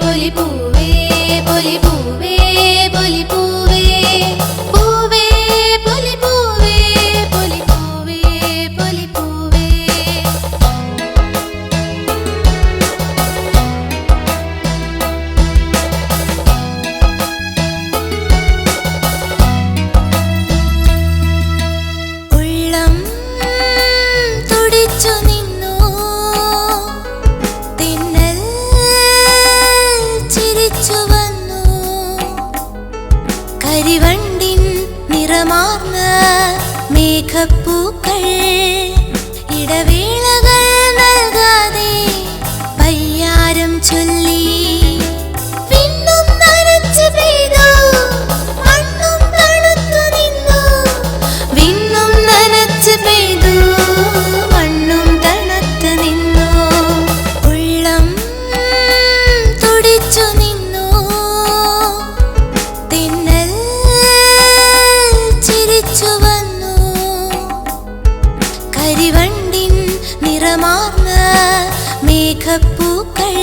boogie boogie കരിവണ്ടിൻ നിറമാർന്ന മേഘപ്പൂക്കൾ ഇടവേളകൾ നൽകാതെ പയ്യാരം ചൊല്ല അരിവണ്ടിൻ നിറമാർന്ന മേഘപ്പൂക്കൾ